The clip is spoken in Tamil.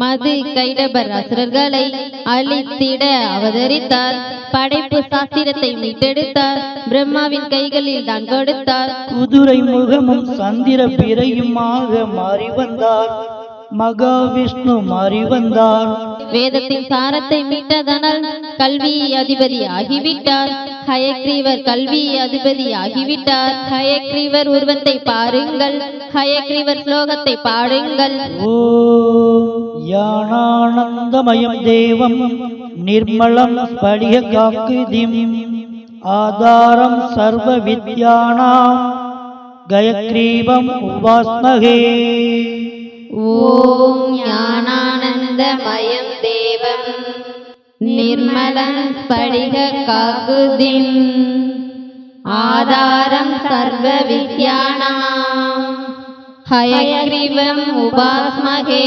மது கைடபர் அசுரர்களை அழித்திட அவதரித்தார். படைப்பு சாஸ்திரத்தை மீட்டெடுத்தார். பிரம்மாவின் கைகளில் தான் கொடுத்தார். குதிரை முகமும் சந்திர பிறையுமாக மாறி வந்தார். மகாவிஷ்ணு மாறி வந்தார். வேதத்தின் சாரத்தை மீட்டதனால் கல்வி அதிபதி ஆகிவிட்டார் ஹயக்ரீவர் கல்வி அதிபதி ஆகிவிட்டார் ஹயக்ரீவர் உருவத்தை பாருங்கள். ஹயக்ரீவர் ஸ்லோகத்தை பாடுங்கள். ஓம் ஞானானந்தமயம் தேவம் நிர்மலம் ஸ்படிக காக்குதிம். ஆதாரம் சர்வ வித்யானாம் கயக்ரீவம் உபாஸ்மகே. ஓம் ஞானானந்தமயம் தேவம் நிர்மலம் ஸ்படிக காக்குதிம் ஆதாரம் சர்வ வித்யானாம் ஹயக்ரிவம் உபாஸ்மகே.